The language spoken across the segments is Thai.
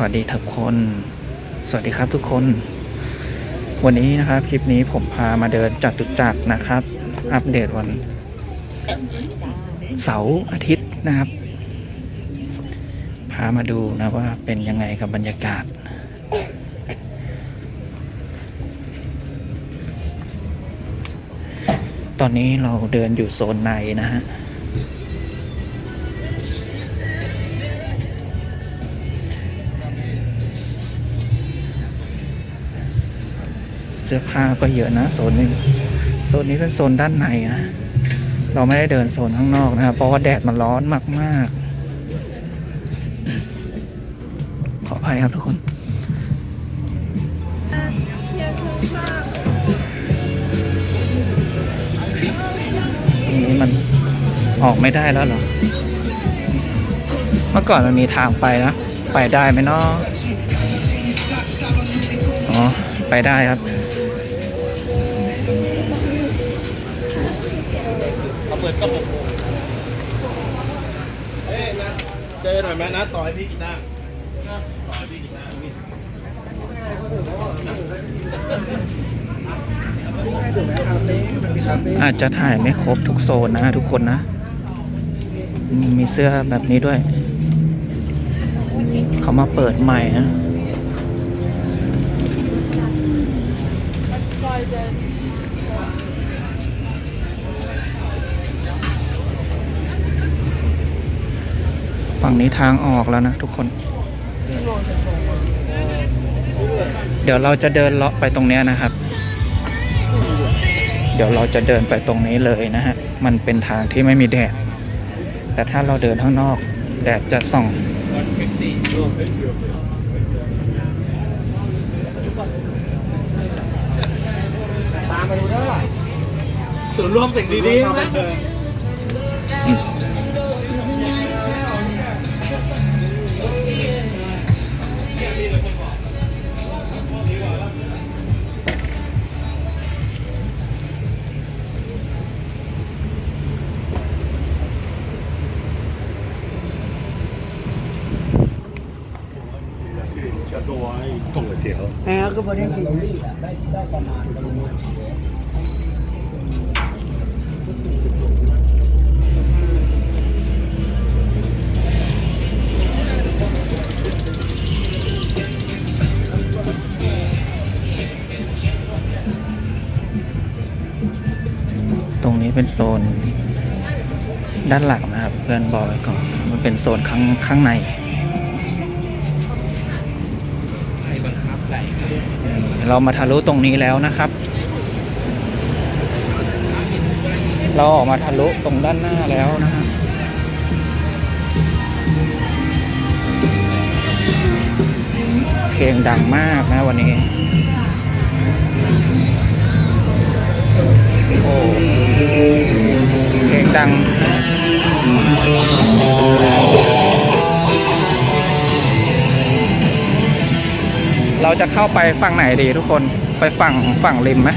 สวัสดีทุกคน สวัสดีครับทุกคน วันนี้นะครับคลิปนี้ผมพามาเดินจัตุจักรนะครับ อัปเดตวัน เสาร์อาทิตย์นะครับ พามาดูนะว่าเป็นยังไงกับบรรยากาศ ตอนนี้เราเดินอยู่โซนในนะฮะ สื้อผ้าก็เยอะนะโซนนี้โซนนี้เป็นโซนด้านในนะเราไม่ได้เดินโซนข้างนอกนะครับเพราะว่าแดดมันร้อนมาก ๆ ขออภัยครับทุกคนตรงนี้มันออกไม่ได้แล้วหรอ เมื่อก่อนมันมีทางไปนะ ไปได้ไหมเนาะอ๋อ ไปได้ครับ ปิดก็หกโมงเฮ้ยนะเจอหน่อยไหมนะต่อให้พี่กีตาร์นะต่อให้พี่กีตาร์พี่อาจจะถ่ายไม่ครบทุกโซนนะทุกคนนะ มีเสื้อแบบนี้ด้วย เขามาเปิดใหม่นะ ฝั่งนี้ทางออกแล้วนะทุกคน เดี๋ยวเราจะเดินเลาะไปตรงเนี้ยนะครับ เดี๋ยวเราจะเดินไปตรงนี้เลยนะฮะ มันเป็นทางที่ไม่มีแดด แต่ถ้าเราเดินข้างนอก แดดจะส่องวันฟิฟตี้ตามมาดูเด้อส่วนรวมสิ่งดีๆนะ แอร์ก็บริเวณนี้ได้ได้ประมาณประมาณตรงนี้เป็นโซนด้านหลังนะครับ เพื่อนบอกไว้ก่อนมันเป็นโซนข้างข้างใน เรามาทะลุตรงนี้แล้วนะครับ เราออกมาทะลุตรงด้านหน้าแล้วนะฮะเพลงดังมากนะวันนี้ โอ้เพลงดัง เราจะเข้าไปฝั่งไหนดีทุกคนไปฝั่งฝั่งริมไหม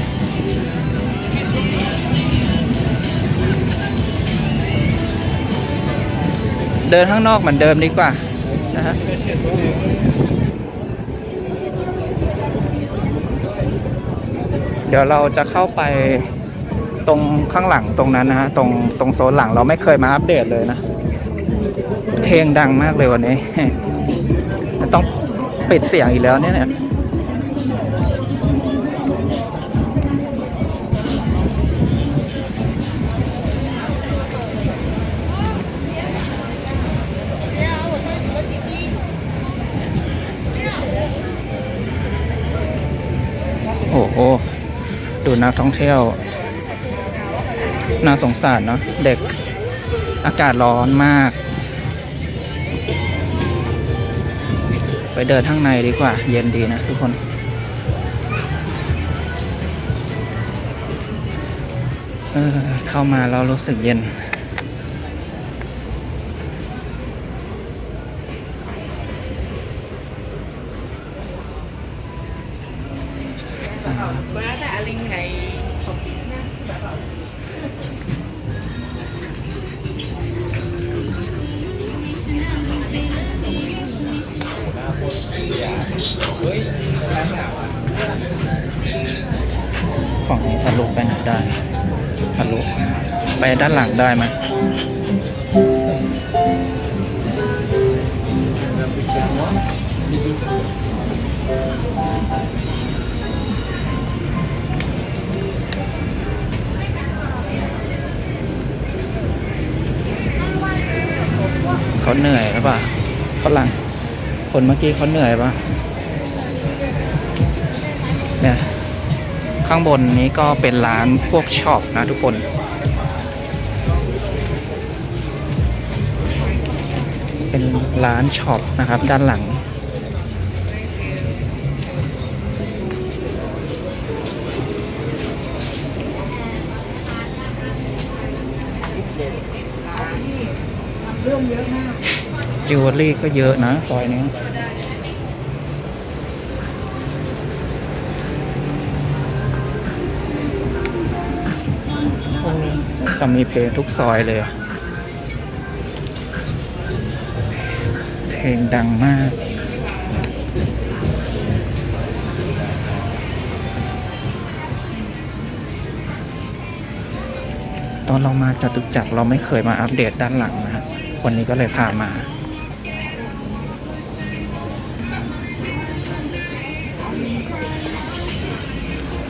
เดินข้างนอกเหมือนเดิมดีกว่านะฮะเดี๋ยวเราจะเข้าไปตรงข้างหลังตรงนั้นนะฮะตรงตรงโซนหลังเราไม่เคยมาอัปเดตเลยนะ เพลงดังมากเลยวันนี้ ต้องปิดเสียงอีกแล้วเนี่ย โอ้ดูนักท่องเที่ยว น่าสงสารเนาะเด็กอากาศร้อนมาก ไปเดินข้างในดีกว่า เย็นดีนะทุกคน เออเข้ามาเรารู้สึกเย็น ฝั่งนี้ทะลุไปไหนได้ทะลุไปด้านหลังได้ไหมเขาเหนื่อยหรือเปล่าฝรั่งคนเมื่อกี้เขาเหนื่อยปะ เนี่ยข้างบนนี้ก็เป็นร้านพวกช็อปนะทุกคน เป็นร้านช็อปนะครับด้านหลัง จิวเวลรี่ก็เยอะนะ ซอยนี้ แต่มีเพลงทุกซอยเลยอะเพลงดังมาก ตอนเรามาจตุจักรเราไม่เคยมาอัปเดตด้านหลังนะวันนี้ก็เลยพามา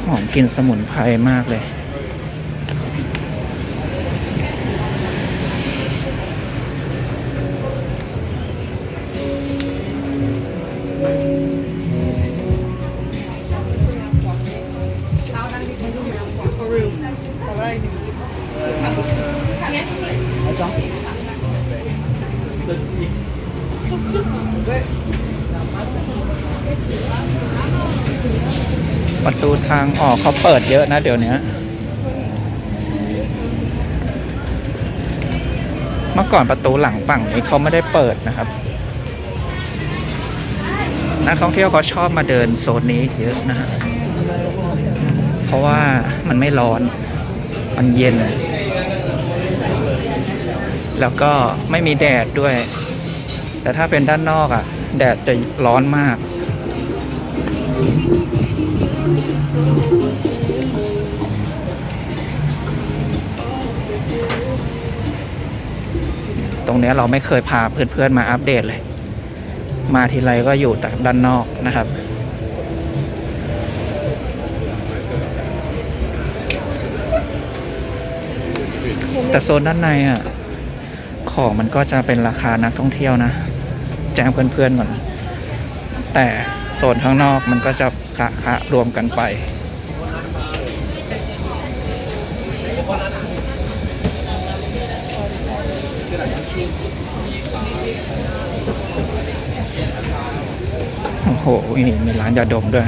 หอมกลิ่นสมุนไพรมากเลย ทางออกเขาเปิดเยอะนะเดี๋ยวนี้เมื่อก่อนประตูหลังฝั่งนี้เขาไม่ได้เปิดนะครับ นักท่องเที่ยวเขาชอบมาเดินโซนนี้เยอะนะฮะ เพราะว่ามันไม่ร้อน มันเย็น แล้วก็ไม่มีแดดด้วย แต่ถ้าเป็นด้านนอกอะ่ะ แดดจะร้อนมาก ตรงนี้เราไม่เคยพาเพื่อนๆมาอัปเดตเลย มาทีไรก็อยู่แต่ด้านนอกนะครับ แต่โซนด้านในอะ ของมันก็จะเป็นราคานักท่องเที่ยวนะ แจ้งเพื่อนๆก่อน แต่โซนข้างนอกมันก็จะคะคะรวมกันไป โหนี่มีร้านยาดมด้วย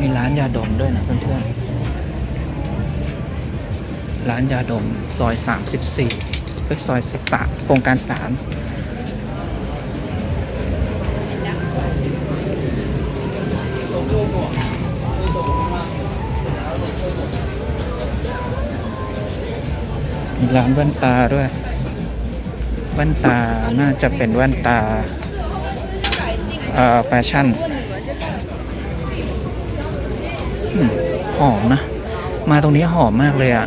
มีร้านยาดมด้วยนะเพื่อนๆ ร้านยาดมซอย 34เอ้ยซอยสามโครงการ 3มีร้านแว่นตาด้วย แว่นตาน่าจะเป็นแว่นตาเอ่อแฟชั่นหอมนะ มาตรงนี้หอมมากเลยอะ่ะ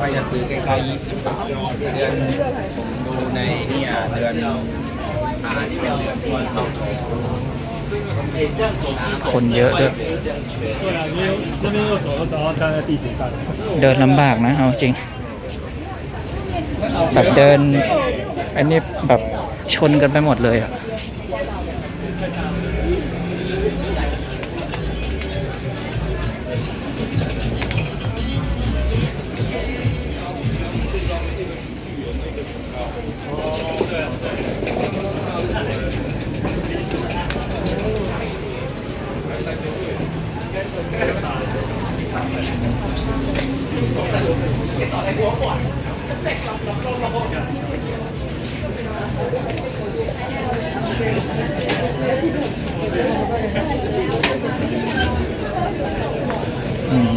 ว่าจะซื้อใกล้ๆยี่สิบบาทเดือนผมดูในเนี่ยเดือนอ่าที่เป็นเดือนตัวเข้า คนเยอะด้วยเดินลำบากนะ เอาจริง แบบเดิน อันนี้แบบชนกันไปหมดเลยอะ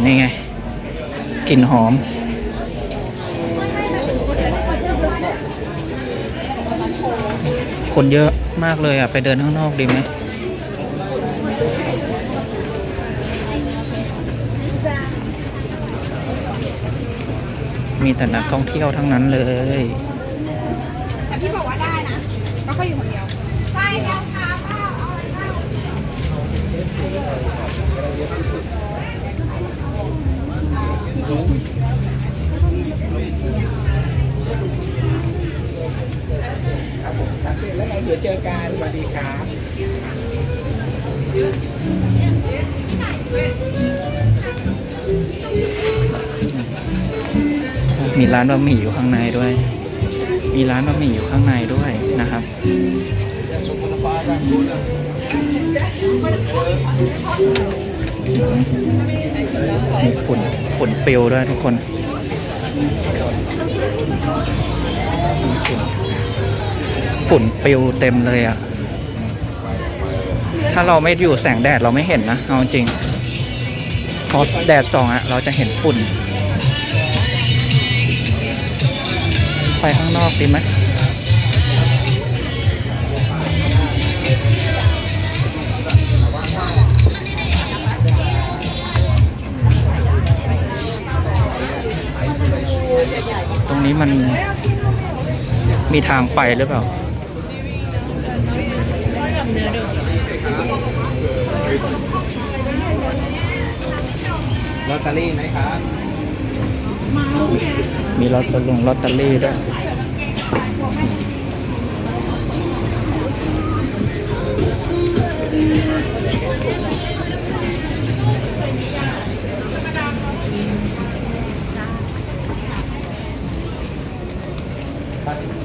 นี่ไงกลิ่นหอม คนเยอะมากเลยอะ ไปเดินข้างนอกดีไหม มีแต่นักท่องเที่ยวทั้งนั้นเลยแต่พี่บอกว่าได้นะเพราะเขาอยู่คนเดียวใช่แล้วค่ะพ่อเอาอะไรบ้างเดี๋ยวเจอกันสวัสดีครับ มีร้านบะหมี่อยู่ข้างในด้วย มีร้านบะหมี่อยู่ข้างในด้วยนะครับมีฝุ่นฝุ่นเปลิวด้วยทุกคนฝุ่นฝุ่นปลิวเต็มเลยอะ ถ้าเราไม่อยู่แสงแดดเราไม่เห็นนะ เอาจริง พอแดดส่องอะเราจะเห็นฝุ่น ไปข้างนอกดีไหมตรงนี้มันมีทางไปหรือเปล่าลอตเตอรี่ไหมครับ มีลอตเตอรี่ลอตเตอรี่ด้วย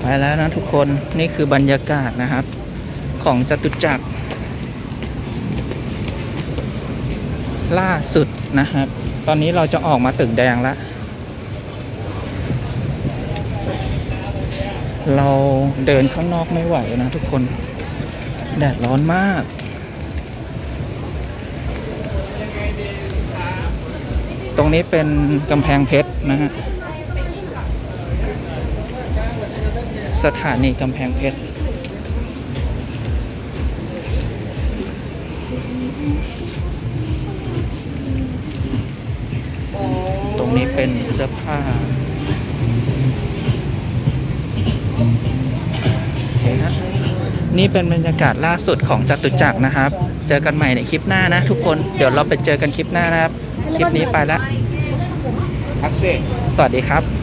ไปแล้วนะทุกคนนี่คือบรรยากาศนะครับ ของจตุจักร ล่าสุดนะครับ ตอนนี้เราจะออกมาตึกแดงแล้ว เราเดินข้างนอกไม่ไหวนะทุกคน แดดร้อนมาก ตรงนี้เป็นกำแพงเพชรนะฮะ สถานีกำแพงเพชรตรงนี้เป็นเสื้อผ้า นี่เป็นบรรยากาศล่าสุดของจตุจักรนะครับ เจอกันใหม่ในคลิปหน้านะทุกคน เดี๋ยวเราไปเจอกันคลิปหน้านะครับ คลิปนี้ไปแล้วทักซี่สวัสดีครับ